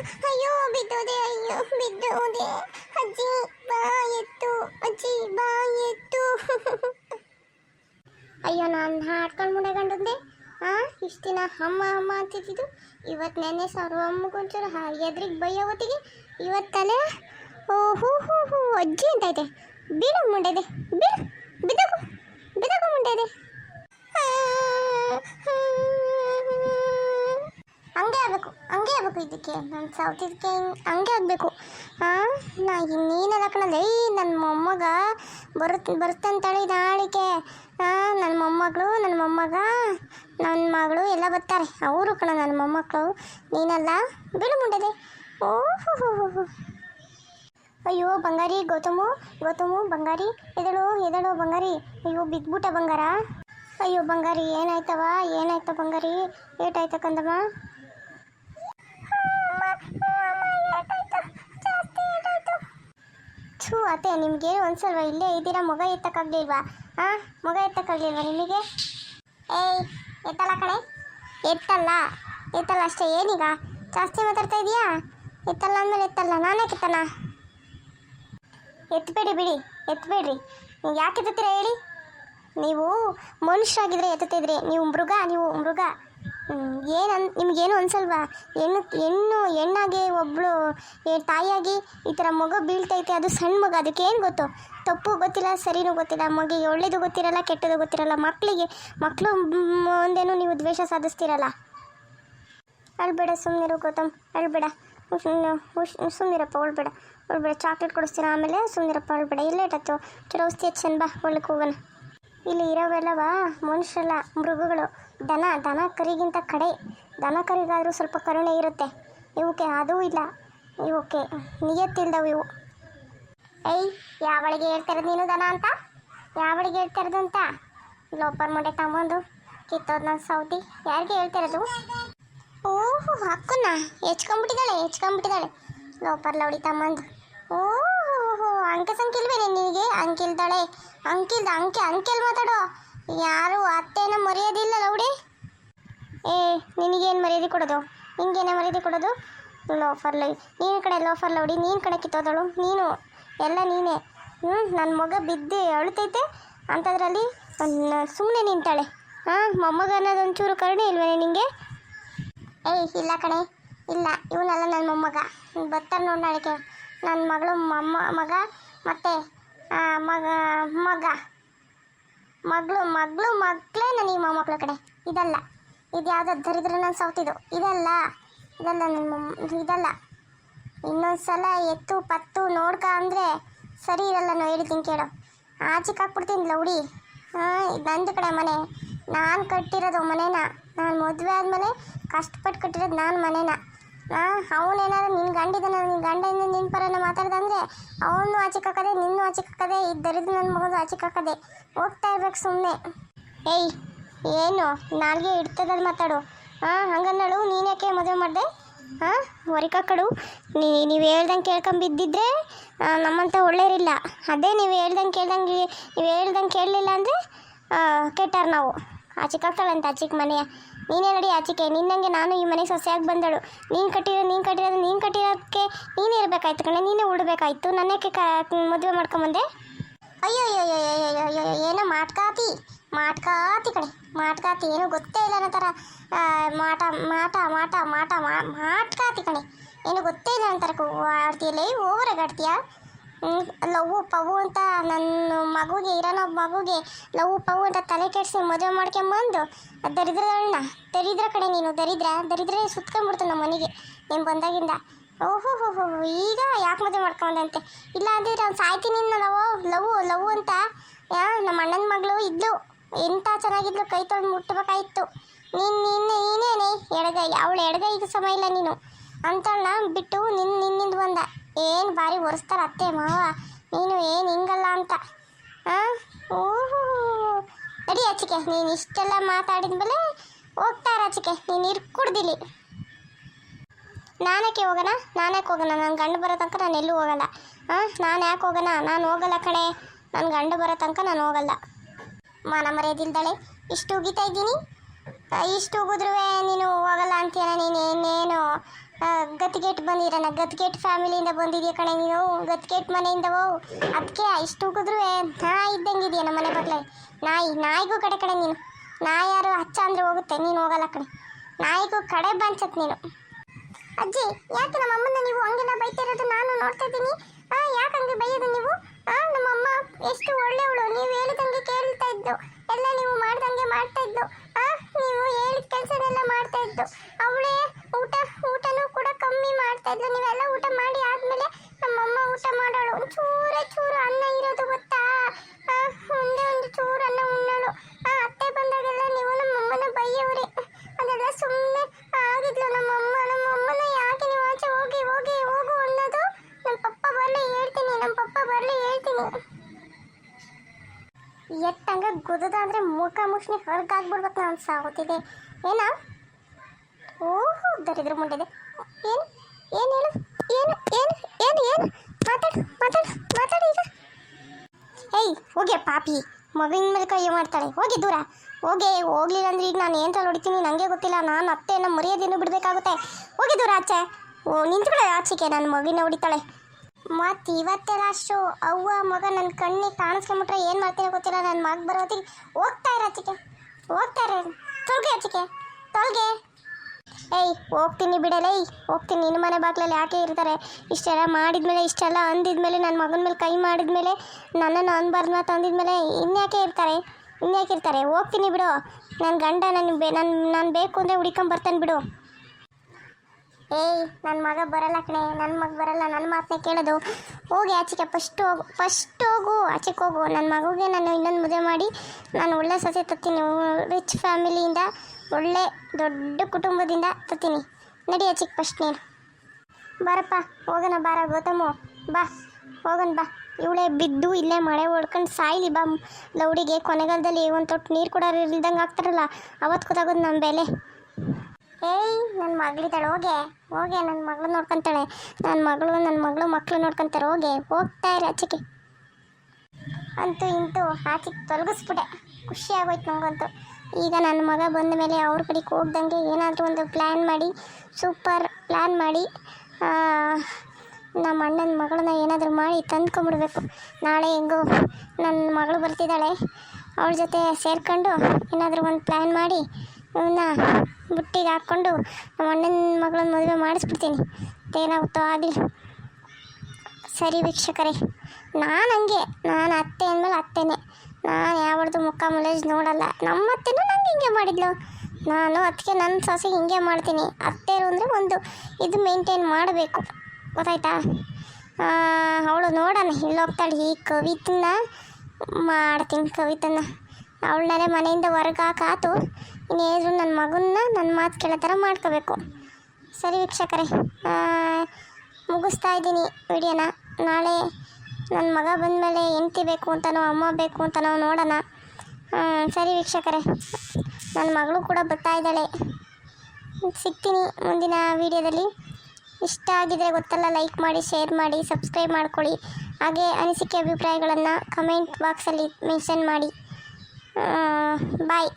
ಅಯ್ಯೋ ಬಿದ್ದೋದೆ ಅಯ್ಯೋ, ಬಿದ್ದೋದೆ, ಅಜ್ಜಿ ಬಾ ಎತ್ತು ಅಜ್ಜಿ ಬಾ ಎತ್ತು ಅಯ್ಯೋ, ನಾನು ಹಾಡ್ಕೊಂಡು ಮುಡಗಂಡಂದೆ. ಆ, ಇಷ್ಟು ದಿನ ಅಮ್ಮ ಅಮ್ಮ ಅಂತಿದ್ದು ಇವತ್ತು ನೆನ್ನೆ ಸಾವಿರ ಅಮ್ಮಗೊಂಚೂರು ಎದ್ರಿಗೆ ಬೈಯೋ ಹೊತ್ತಿಗೆ ಇವತ್ತು ತಲೆ, ಓ, ಹೋ ಹೋ, ಹೂ, ಅಜ್ಜಿ ಅಂತೈತೆ ಬೀಳು ಮುಂಡೆದೆ ಬೀಳು ಬಿದ್ದೋಗು ಬಿದ್ದೋಗು ಮುಂಡೆದೆ. ಹಂಗೆ ಆಗಬೇಕು ಹಂಗೆ ಆಗಬೇಕು ಇದಕ್ಕೆ. ನನ್ನ ಇದಕ್ಕೆ ಹಂಗೆ ಆಗಬೇಕು. ಹಾಂ ನಾ ನೀನೆಲ್ಲ ಕಣದ ಏಯ್ ನನ್ನ ಮೊಮ್ಮಗ ಬರುತ್ತೆ ಬರ್ತಂತೇಳಿ ನಾಳಿಕೆ. ಹಾಂ ನನ್ನ ಮೊಮ್ಮಗಳು ನನ್ನ ಮೊಮ್ಮಗ ನನ್ನ ಮಗಳು ಎಲ್ಲ ಬರ್ತಾರೆ. ಅವರು ಕಣ ನನ್ನ ಮೊಮ್ಮಕ್ಕಳು ನೀನಲ್ಲ, ಬಿಡು ಮುಂಡದೆ. ಓ ಹೋ ಹೋ ಹೋ ಹೋ ಅಯ್ಯೋ, ಬಂಗಾರಿ, ಗೌತಮು ಗೌತಮು, ಬಂಗಾರಿ ಎದಳು ಎದಳು ಬಂಗಾರಿ. ಅಯ್ಯೋ ಬಿದ್ಬಿಟ್ಟ ಬಂಗಾರ. ಅಯ್ಯೋ, ಬಂಗಾರಿ, ಏನಾಯ್ತವ, ಏನಾಯ್ತ ಬಂಗಾರಿ? ಏಟಾಯ್ತ ಕಂದಮ್ಮ? ಥೂ ಅತ್ತೆ, ನಿಮಗೆ ಒಂದ್ಸಲ್ವ ಇಲ್ಲೇ ಇದ್ದೀರಾ? ಮಗ ಎತ್ತಕ್ಕಾಗ್ಲಿಲ್ವಾ? ಹಾಂ ಮಗ ಎತ್ತಕ್ಕಾಗ್ಲಿಲ್ವಾ ನಿಮಗೆ? ಏಯ್, ಎತ್ತಲ್ಲ ಕಣೆ. ಎತ್ತಲ್ಲ ಎತ್ತಲ್ಲ ಅಷ್ಟೇ. ಏನೀಗ? ಜಾಸ್ತಿ ಮಾತಾಡ್ತಾ ಇದೀಯಾ? ಎತ್ತಲ್ಲ ಅಂದಮೇಲೆ ಎತ್ತಲ್ಲ. ನಾನೇ ಕಿತ್ತಲ್ಲ ಎತ್ತಬೇಡಿ ಬಿಡಿ ಎತ್ತಬೇಡ್ರಿ ನೀವು ಯಾಕೆ ಎತ್ತುತ್ತೀರಾ ಹೇಳಿ? ನೀವು ಮನುಷ್ಯರಾಗಿದ್ದರೆ ಎತ್ತುತ್ತಿದ್ರಿ ನೀವು ಮೃಗ ನೀವು ಮೃಗ. ಏನು ಅನ್ ನಿಮಗೇನು ಅನ್ಸಲ್ವಾ? ಹೆಣ್ಣು ಹೆಣ್ಣು, ಹೆಣ್ಣಾಗಿ ಒಬ್ಬಳು ತಾಯಿಯಾಗಿ ಈ ಥರ ಮಗು ಬೀಳ್ತೈತೆ, ಅದು ಸಣ್ಣ ಮಗ, ಅದಕ್ಕೆ ಏನು ಗೊತ್ತು? ತಪ್ಪು ಗೊತ್ತಿಲ್ಲ, ಸರಿನೂ ಗೊತ್ತಿಲ್ಲ, ಮಗಿಗೆ ಒಳ್ಳೇದು ಗೊತ್ತಿರಲ್ಲ ಕೆಟ್ಟದು ಗೊತ್ತಿರಲ್ಲ ಮಕ್ಕಳಿಗೆ ಮಕ್ಕಳು ಮುಂದೇನು ನೀವು ದ್ವೇಷ ಸಾಧಿಸ್ತೀರಲ್ಲ? ಅಳ್ಬೇಡ ಸುಮ್ಮನಿರು ಗೌತಮ್, ಅಳ್ಬೇಡ. ಸುಮ್ಮನಿರಪ್ಪ ಉಳ್ಬೇಡ ಉಳ್ಬೇಡ ಚಾಕ್ಲೇಟ್ ಕೊಡಿಸ್ತೀರ ಆಮೇಲೆ ಸುಮ್ಮನಿರಪ್ಪ ಅಳ್ಬೇಡ. ಇಲ್ಲೇ ಇಟ್ಟತ್ತು ಚಲೋ ಔಷಧಿ ಹಚ್ಚನ್ ಬಾ ಒಳಗೆ ಹೋಗೋಣ ಇಲ್ಲಿ ಇರೋವೆಲ್ಲವ ಮನುಷ್ಯರಲ್ಲ, ಮೃಗಗಳು. ದನ ದನ ಕರಿಗಿಂತ ಕಡೆ. ದನ ಕರಿಗಾದರೂ ಸ್ವಲ್ಪ ಕರುಣೆ ಇರುತ್ತೆ. ಇವಕ್ಕೆ ಅದೂ ಇಲ್ಲ. ಇವಕ್ಕೆ ನಿಯತ್ತಿಲ್ದವು ಇವು. ಏಯ್ ಯಾವಳಿಗೆ ಹೇಳ್ತಿರೋದು ನೀನು ದನ ಅಂತ? ಯಾವಳಿಗೆ ಹೇಳ್ತಿರೋದು ಅಂತ? ಲೋಪರ್ ಮೊಡೆ ತಗೊಂಡು ಕಿತ್ತೋದು ನನ್ನ ಸೌತಿ. ಯಾರಿಗೆ ಹೇಳ್ತಾ ಇರೋದು? ಓಹೋ ಅಕ್ಕನ್ನ ಹೆಚ್ಕೊಂಬಿಟ್ಟಿದ್ದಾಳೆ ಹೆಚ್ಕೊಂಬಿಟ್ಟಿದ್ದಾಳೆ ಲೋಪರ್ ಲೌಡಿ ತಮ್ಮಂದು ಓಹೋ ಅಂಕೆ ಬೇರೆ ನಿನಗೆ? ಅಂಕಿಲ್ದಾಳೆ ಅಂಕಿಲ್ದ ಅಂಕೆ ಅಂಕೆಲ್ ಮಾತಾಡೋ. ಯಾರು ಅತ್ತೆನ ಮರೆಯೋದಿಲ್ಲ ಲೌಡಿ? ಏ, ನಿನಗೇನು ಮರ್ಯಾದೆ ಕೊಡೋದು? ನಿಂಗೇನೇ ಮರ್ಯಾದೆ ಕೊಡೋದು? ಲೋಫರ್ ಲೈ ನೀನು ಕಡೆ ಲೋಫರ್ ಲೌಡಿ, ನೀನು ಕಡೆ ಕಿತ್ತೋದಳು. ನೀನು, ಎಲ್ಲ ನೀನೇ. ಹ್ಞೂ ನನ್ನ ಮಗ ಬಿದ್ದು ಅಳುತೈತೆ. ಅಂಥದ್ರಲ್ಲಿ ಸುಮ್ಮನೆ ನಿಂತಾಳೆ. ಹಾಂ ಮೊಮ್ಮಗ ಅನ್ನೋದು ಒಂಚೂರು ಕರುಣೆ ಇಲ್ವೇ ನಿಂಗೆ? ಏಯ್, ಇಲ್ಲ ಕಣೆ. ಇಲ್ಲ, ಇವನಲ್ಲ ನನ್ನ ಮೊಮ್ಮಗ. ಬರ್ತಾರೆ ನೋಡಿ ನಾಳೆಗೆ. ನನ್ನ ಮಗಳು ಮೊಮ್ಮ, ಮಗ ಮತ್ತು ಮಗ ಮಗ. ಮಗಳು ಮಗಳು ಮಕ್ಕಳೇ ನನಗೆ ಮೊಮ್ಮಕ್ಕಳ ಕಡೆ. ಇದಲ್ಲ. ಇದು ಯಾವುದೋ ದರಿದ್ರ ನಾನು ಸೌತಿದ್ದು ಇದಲ್ಲ. ಇದಲ್ಲ ನನ್ನ ಇದಲ್ಲ. ಇನ್ನೊಂದು ಸಲ ಎತ್ತು, ಪತ್ತು ನೋಡ್ಕ ಅಂದರೆ ಸರಿ ಇರಲ್ಲ ನಾವು ಹೇಳ್ತೀನಿ ಕೇಳು. ಆಚೆಗೆ ಬಿಡ್ತೀನಿ ಲೌಡಿ ಹಾಂ ನಂದು ಕಡೆ ಮನೆ. ನಾನು ಕಟ್ಟಿರೋದು ಮನೇನ. ನಾನು ಮದುವೆ ಆದಮೇಲೆ ಕಷ್ಟಪಟ್ಟು ಕಟ್ಟಿರೋದು ನಾನು ಮನೇನ. ಅವನೇನಾದ್ರು ನಿನ್ನ ಗಂಡಿದ್ದಾನೆ ನಿನ್ನ ಗಂಡದಿಂದ ನಿನ್ನ ಪರನ ಮಾತಾಡ್ದಂದ್ರೆ ಅವನು ಆಚೆ ಹಾಕದೆ ನಿನ್ನೂ ಆಚೆ ಹಾಕದೆ ಇದ್ದರಿದ್ದು ನನ್ನ ಮಗನ ಆಚೆ ಕಾಕದೆ ಹೋಗ್ತಾ ಇರ್ಬೇಕು ಸುಮ್ಮನೆ ಏಯ್ ಏನು? ನಾಲ್ಗೆ ಇಡ್ತದಲ್ಲಿ ಮಾತಾಡು. ಹಾಂ ಹಂಗನ್ನಳು ನೀನು ಯಾಕೆ ಮದುವೆ ಮಾಡಿದೆ? ಹಾಂ ಹೊರಿಕಾಕಡು ನೀ ನೀವು ಹೇಳ್ದಂಗೆ ಕೇಳ್ಕೊಂಡ್ ಬಿದ್ದಿದ್ರೆ ಆ, ನಮ್ಮಂತ ಒಳ್ಳೆಯರಿಲ್ಲ. ಅದೇ ನೀವು ಹೇಳ್ದಂಗೆ ಕೇಳ್ದಂಗೆ ನೀವು ಹೇಳ್ದಂಗೆ ಕೇಳಲಿಲ್ಲ ಅಂದರೆ ಕೆಟ್ಟಾರ ನಾವು. ಆಚೆ ಚಿಕ್ಕ ಮನೆಯ. ನೀನೇ ನಡಿ ಆಚಿಕೆ ನಿನ್ನಂಗೆ ನಾನು ಈ ಮನೆಗೆ ಸೊಸೆಯಾಗಿ ಬಂದಳು. ನೀನು ಕಟ್ಟಿರೋ, ನೀನು ಕಟ್ಟಿರೋದು, ನೀನು ಕಟ್ಟಿರೋದಕ್ಕೆ ನೀನೇ ಇರಬೇಕಾಯ್ತು ಕಣೆ, ನೀನೇ ಉಡಬೇಕಾಯ್ತು. ನನ್ನಕ್ಕೆ ಮದುವೆ ಮಾಡ್ಕೊಂಬಂದೆ? ಅಯ್ಯೋ ಅಯ್ಯೋ ಅಯ್ಯೋ ಅಯ್ಯೋ ಏನೋ ಮಾಟ್ಕಾತಿ ಮಾಟ್ಕಾತಿ ಕಣೆ, ಮಾಟ್ಕಾತಿ, ಏನೂ ಗೊತ್ತೇ ಇಲ್ಲ ಅನ್ನೋ ಥರ. ಮಾಟ ಮಾಟ ಮಾಟ ಮಾಟ ಮಾಟ್ಕಾತಿ ಕಣೆ. ಏನು ಗೊತ್ತೇ ಇಲ್ಲ ಅಂತಾರೆ ಆಡ್ತೀಯಲ್ಲ, ಓವರಾಗಿ ಆಡ್ತೀಯಾ? ಲವ್ ಪವು ಅಂತ ನನ್ನ ಮಗುಗೆ, ಇರೋನೋ ಮಗುಗೆ ಲವ್ ಪವು ಅಂತ ತಲೆ ಕೆಡಿಸಿ ಮದುವೆ ಮಾಡ್ಕೊಂಬಂದು ಅಣ್ಣ. ದರಿದ್ರ ಕಡೆ ನೀನು, ದರಿದ್ರ. ದರಿದ್ರೆ ಸುತ್ಕೊಂಡ್ಬಿಡ್ತು ನಮ್ಮ ಮನೆಗೆ, ನೀನು ಬಂದಾಗಿಂದ. ಓಹೋ ಹೋ ಹೋ ಈಗ ಯಾಕೆ ಮದುವೆ ಮಾಡ್ಕೊಂಡಂತೆ? ಇಲ್ಲ ಅಂದಿದ್ರೆ ಅವ್ನು ಸಾಯ್ತೀನಿ ಲವ್ ಲವ್ ಲವ್ ಅಂತ ನಮ್ಮ ಅಣ್ಣನ ಮಗಳು ಇದ್ಲು. ಎಂಥ ಚೆನ್ನಾಗಿದ್ಲು, ಕೈ ತೊಳೆದು ಮುಟ್ಟಬೇಕಾಯ್ತು ನೀನು ನಿನ್ನೆ ನೀನೇನೆ, ಎಡಗೈ. ಅವಳು ಎಡಗೈಗೆ ಸಮಯ ಇಲ್ಲ ನೀನು. ಅಂತಳನ್ನ ಬಿಟ್ಟು ನಿನ್ನ ನಿನ್ನಿಂದ ಬಂದ. ಏನು ಭಾರಿ ಒರೆಸ್ತಾರ ಅತ್ತೆ, ಮಾವ? ನೀನು ಏನು ಹಿಂಗಲ್ಲ ಅಂತ. ಹಾಂ ಓಹೋ. ನಡಿ ಆಚಿಕೆ ನೀನು ಇಷ್ಟೆಲ್ಲ ಮಾತಾಡಿದ ಮೇಲೆ ಹೋಗ್ತಾರ ಆಚಿಕೆ ನೀನು ಇರ್ಕುಡ್ದಿಲ್ಲಿ ನಾನಕ್ಕೆ ಹೋಗೋಣ ನಾನಕ್ಕೆ ಹೋಗೋಣ ನನ್ನ ಗಂಡು ಬರೋ ತನಕ ನಾನು ಎಲ್ಲೂ ಹೋಗಲ್ಲ. ಹಾಂ ನಾನು ಯಾಕೆ ಹೋಗೋಣ ನಾನು ಹೋಗಲ್ಲ ಕಣೆ. ನನ್ನ ಗಂಡು ಬರೋ ತನಕ ನಾನು ಹೋಗಲ್ಲ. ಮಾನ ಮರೆಯದಿಲ್ದಾಳೆ ಇಷ್ಟು ಉಗಿತಾ ಇದ್ದೀನಿ. ಇಷ್ಟು ಹೋಗಿದ್ರೂ ನೀನು ಹೋಗಲ್ಲ ಅಂತೀಯ ನೀನು, ಇನ್ನೇನು? ಗತಿಗೇಟ್ ಬಂದಿರಣ ಗತಿಗೇಟ್ ಫ್ಯಾಮಿಲಿಯಿಂದ ಬಂದಿದ್ಯಾ ಕಣೆ ನೀನು? ಮನೆಯಿಂದ ಓ ಅದಕ್ಕೆ ಇಷ್ಟು ಹೋಗಿದ್ರೂ ನಾ ಇದ್ದಂಗೆ ಇದೆಯಾ ನಮ್ಮ ಮನೆ ಬಗ್ಲೆ ನಾಯಿ, ನಾಯಿಗೂ ಕಡೆ ಕಡೆ ನೀನು. ನಾಯಿ ಯಾರು ಹಚ್ಚ ಅಂದ್ರೆ ಹೋಗುತ್ತೆ, ನೀನು ಹೋಗಲ್ಲ ಕಣೆ. ನಾಯಿಗೂ ಕಡೆ ಬಂಚತ್ ನೀನು. ಅಜ್ಜಿ, ಯಾಕೆ ನಮ್ಮ ಅಮ್ಮನ ನೀವು ಹಂಗೆಲ್ಲ ಬೈತಿರೋದು ನಾನು ನೋಡ್ತಾ ಇದ್ದೀನಿ. ಯಾಕೆ ಹಂಗೆ ಬೈಯೋದು ನೀವು? ಆ ನಮ್ಮಮ್ಮ ಎಷ್ಟು ಒಳ್ಳೆಯವಳು. ನೀವು ಹೇಳಿದಂಗೆ ಕೇಳ್ತಾ ಇದ್ದು. ಎಲ್ಲ ನೀವು ಮಾಡ್ದಂಗೆ ಮಾಡ್ತಾ ಇದ್ದು. ನೀವು ಹೇಳಿದ ಕೆಲಸನೆಲ್ಲ ಮಾಡ್ತಾ ಇದ್ದು. ಅವಳೇ ಊಟ, ಊಟನೂ ಕೂಡ ಕಮ್ಮಿ ಮಾಡ್ತಾ ಇದ್ಲು. ನೀವೆಲ್ಲ ಊಟ ಮಾಡಿ ಆದ್ಮೇಲೆ ನಮ್ಮಮ್ಮ ಊಟ ಮಾಡೋಳು. ಚೂರು ಚೂರು ಅನ್ನ ಇರೋದು ಗೊತ್ತಾ? ಒಂದೇ ಒಂದು ಚೂರು ಅನ್ನ ಉಣ್ಣಳು. ಅತ್ತೆ ಬಂದಾಗೆಲ್ಲ ನೀವು ನಮ್ಮಮ್ಮನ ಬೈಯವ್ರಿ. ಅದೆಲ್ಲ ಸುಮ್ಮನೆ ಆಗಿದ್ಲು ನಮ್ಮಮ್ಮ ನಮ್ಮಮ್ಮನ ಯಾಕೆ ನೀವು ಆಚೆ ಹೋಗಿ ಹೋಗಿ ಹೋಗು ಅನ್ನೋದು ನಮ್ಮ ಪಪ್ಪ ಬರಲಿ ಹೇಳ್ತೀನಿ ನಮ್ಮ ಪಪ್ಪ ಬರಲಿ ಹೇಳ್ತೀನಿ ಎತ್ತಂಗ ಗುದದ ಅಂದರೆ ಮುಖ ಮುಷ್ಣಿ ಹೊರಗಾಗ್ಬಿಡ್ಬೇಕು ನಾನು ಸಾಗುತ್ತಿದೆ ಏನ? ಓಹ್, ದರಿದ್ರ ಮುಂಡಿದೆ. ಏನು? ಏನು ಹೇಳು? ಏನು? ಏನು? ಏನು? ಏನು? ಮಾತಾಡು ಮಾತಾಡು ಮಾತಾಡು ಈಗ. ಏಯ್, ಹೋಗೆ ಪಾಪಿ. ಮಗನ ಮೇಲೆ ಕೈ ಮಾಡ್ತಾಳೆ. ಹೋಗಿ ದೂರ. ಹೋಗಿ, ಹೋಗ್ಲಿಲ್ಲ ಅಂದ್ರೆ ಈಗ ನಾನು ಏನು ಹೊಡಿತೀನಿ? ನನಗೆ ಗೊತ್ತಿಲ್ಲ. ನಾನು ಅತ್ತೆ ನಮ್ಮ ಮರ್ಯಾದೆಯನ್ನು ಬಿಡಬೇಕಾಗುತ್ತೆ. ಹೋಗಿ ದೂರ ಆಚೆ. ಓ, ನಿಂತ್ಕೊಳ್ಳೆ ಆಚೆಗೆ. ನನ್ನ ಮಗಿನ ಹೊಡಿತಾಳೆ. ಮತ್ತು ಇವತ್ತೆಲ್ಲ ಅಷ್ಟು ಅವ್ವ, ಮಗ ನನ್ನ ಕಣ್ಣಿಗೆ ಕಾಣಿಸ್ಕೊಂಬಿಟ್ರೆ ಏನು ಮಾಡ್ತೀನೋ ಗೊತ್ತಿಲ್ಲ. ನನ್ನ ಮಗ ಬರೋದಿಗೆ ಹೋಗ್ತಾ ಇರ ಚಿಕೆ ಹೋಗ್ತಾ ಇರ. ತೊಳ್ಗೆ ಆಚೆಗೆ ತೊಳ್ಗೆ. ಏಯ್, ಹೋಗ್ತೀನಿ ಬಿಡಲೇ. ಹೋಗ್ತೀನಿ. ನಿನ್ನ ಮನೆ ಬಾಗ್ಲಲ್ಲಿ ಯಾಕೆ ಇರ್ತಾರೆ? ಇಷ್ಟೆಲ್ಲ ಮಾಡಿದ್ಮೇಲೆ, ಇಷ್ಟೆಲ್ಲ ಅಂದಿದ್ಮೇಲೆ ನನ್ನ ಮಗನ ಮೇಲೆ ಕೈ ಮಾಡಿದ್ಮೇಲೆ ನನ್ನನ್ನು ಅನ್ಬಾರ್ದು ಮಾತು ಅಂದಿದ್ಮೇಲೆ ಇನ್ಯಾಕೆ ಇರ್ತಾರೆ? ಇನ್ಯಾಕೆ ಇರ್ತಾರೆ? ಹೋಗ್ತೀನಿ ಬಿಡು. ನನ್ನ ಗಂಡ ನನ್ನ ಬೇ ನನ್ನ ನಾನು ಬೇಕು ಅಂದರೆ ಹುಡ್ಕೊಂಬರ್ತಾನೆ ಬಿಡು. ಏಯ್ ನನ್ನ ಮಗ ಬರಲ್ಲ ಕಣೆ ನನ್ನ ಮಗ ಬರಲ್ಲ ನನ್ನ ಮಾತನ್ನೇ ಕೇಳೋದು. ಹೋಗಿ ಆಚೆಗೆ ಫಸ್ಟ್ ಹೋಗು ಫಸ್ಟ್ ಹೋಗು, ಆಚೆಗೆ ಹೋಗು. ನನ್ನ ಮಗುಗೆ ನಾನು ಇನ್ನೊಂದು ಮದುವೆ ಮಾಡಿ, ನಾನು ಒಳ್ಳೆ ಸೊಸೆ ತತ್ತೀನಿ ರಿಚ್ ಫ್ಯಾಮಿಲಿಯಿಂದ ಒಳ್ಳೆ ದೊಡ್ಡ ಕುಟುಂಬದಿಂದ ತತ್ತೀನಿ ನಡಿ ಆಚೆಗೆ ಫಸ್ಟ್ ನೀನು. ಬರಪ್ಪ, ಹೋಗೋಣ ಬಾರ ಗೌತಮು. ಬಾ, ಹೋಗೋಣ ಬಾ. ಇವಳೇ ಬಿದ್ದು ಇಲ್ಲೇ ಮಳೆ ಹೊಡ್ಕೊಂಡು ಸಾಯ್ಲಿ ಬಾ. ಲೌಡಿಗೆ ಕೊನೆಗಾಲದಲ್ಲಿ ಒಂದು ತೊಟ್ಟು ನೀರು ಕೂಡ ಇಲ್ದಂಗೆ ಆಗ್ತಾರಲ್ಲ ಅವತ್ತು ಗೊತ್ತಾಗೋದು ನಮ್ಮ ಬೆಲೆ. ಏಯ್ ನನ್ನ ಮಗಳಿದ್ದಾಳೆ, ಹೋಗೆ. ಹೋಗೆ ನನ್ನ ಮಗಳು ನೋಡ್ಕೊಂತಾಳೆ. ನನ್ನ ಮಗಳು ನನ್ನ ಮಗಳು ಮಕ್ಕಳು ನೋಡ್ಕೊಂತಾರೆ ಹೋಗೆ. ಹೋಗ್ತಾ ಇರ ಆಚೆಗೆ. ಅಂತೂ ಇಂತೂ ಆಚೆಗೆ ತೊಲಗಿಸ್ಬಿಟ್ಟೆ. ಖುಷಿ ಆಗೋಯ್ತು ನನಗಂತೂ ಈಗ ನನ್ನ ಮಗ ಬಂದ ಮೇಲೆ ಅವ್ರ ಕಡೆಗೆ ಹೋಗ್ದಂಗೆ ಏನಾದರೂ ಒಂದು ಪ್ಲ್ಯಾನ್ ಮಾಡಿ ಸೂಪರ್ ಪ್ಲ್ಯಾನ್ ಮಾಡಿ ನಮ್ಮ ಅಣ್ಣನ ಮಗಳನ್ನ ಏನಾದರೂ ಮಾಡಿ ತಂದ್ಕೊಂಬಿಡ್ಬೇಕು. ನಾಳೆ ಹೆಂಗೋ ನನ್ನ ಮಗಳು ಬರ್ತಿದ್ದಾಳೆ, ಅವಳ ಜೊತೆ ಸೇರ್ಕೊಂಡು ಏನಾದರೂ ಒಂದು ಪ್ಲ್ಯಾನ್ ಮಾಡಿ ಇವನ್ನ ಬುಟ್ಟಿಗೆ ಹಾಕ್ಕೊಂಡು ನಮ್ಮ ಅಣ್ಣನ ಮಗಳನ್ನ ಮದುವೆ ಮಾಡಿಸ್ಬಿಡ್ತೀನಿ. ಏನಾಗುತ್ತೋ ಆಗಲಿ ಸರಿ ವೀಕ್ಷಕರೇ, ನಾನು ಹಂಗೆ. ನಾನು ಅತ್ತೆ ಅಂದಮೇಲೆ ಅತ್ತೆನೆ. ನಾನು ಯಾವ್ದು ಮುಖ ಮುಲೇಜ್ ನೋಡಲ್ಲ. ನಮ್ಮ ಅತ್ತೆನೂ ನಂಗೆ ಹಿಂಗೆ ಮಾಡಿದ್ಲು. ನಾನು ಅದಕ್ಕೆ ನನ್ನ ಸೊಸೆ ಹಿಂಗೆ ಮಾಡ್ತೀನಿ. ಅತ್ತೆರು ಅಂದರೆ ಒಂದು ಇದು ಮೇಂಟೈನ್ ಮಾಡಬೇಕು. ಗೊತ್ತಾಯ್ತಾ? ಅವಳು ನೋಡೋಣ. ಇಲ್ಲೋಗ್ತಾಳೆ ಈ ಕವಿತನ್ನ. ಮಾಡ್ತೀನಿ ಕವಿತನ್ನ. ಅವಳನ್ನೇ ಮನೆಯಿಂದ ಹೊರಗೆ ಹಾಕಾತು ಇನ್ನೇನು ನನ್ನ ಮಗನ್ನ ನನ್ನ ಮಾತು ಕೇಳೋ ಥರ ಮಾಡ್ಕೋಬೇಕು. ಸರಿ ವೀಕ್ಷಕರೇ ಮುಗಿಸ್ತಾ ಇದ್ದೀನಿ ವಿಡಿಯೋನ. ನಾಳೆ ನನ್ನ ಮಗ ಬಂದಮೇಲೆ ಹೆಂಡ್ತಿ ಬೇಕು ಅಂತನೋ ಅಮ್ಮ ಬೇಕು ಅಂತನೋ ನೋಡೋಣ. ಸರಿ ವೀಕ್ಷಕರೇ, ನನ್ನ ಮಗಳು ಕೂಡ ಬರ್ತಾ ಇದ್ದಾಳೆ. ಸಿಗ್ತೀನಿ ಮುಂದಿನ ವಿಡಿಯೋದಲ್ಲಿ. ಇಷ್ಟ ಆಗಿದ್ರೆ ಗೊತ್ತಲ್ಲ, ಲೈಕ್ ಮಾಡಿ, ಶೇರ್ ಮಾಡಿ, ಸಬ್ಸ್ಕ್ರೈಬ್ ಮಾಡ್ಕೊಳ್ಳಿ. ಹಾಗೆ ಅನಿಸಿಕೆ ಅಭಿಪ್ರಾಯಗಳನ್ನು ಕಮೆಂಟ್ ಬಾಕ್ಸಲ್ಲಿ ಮೆನ್ಷನ್ ಮಾಡಿ. ಬಾಯ್.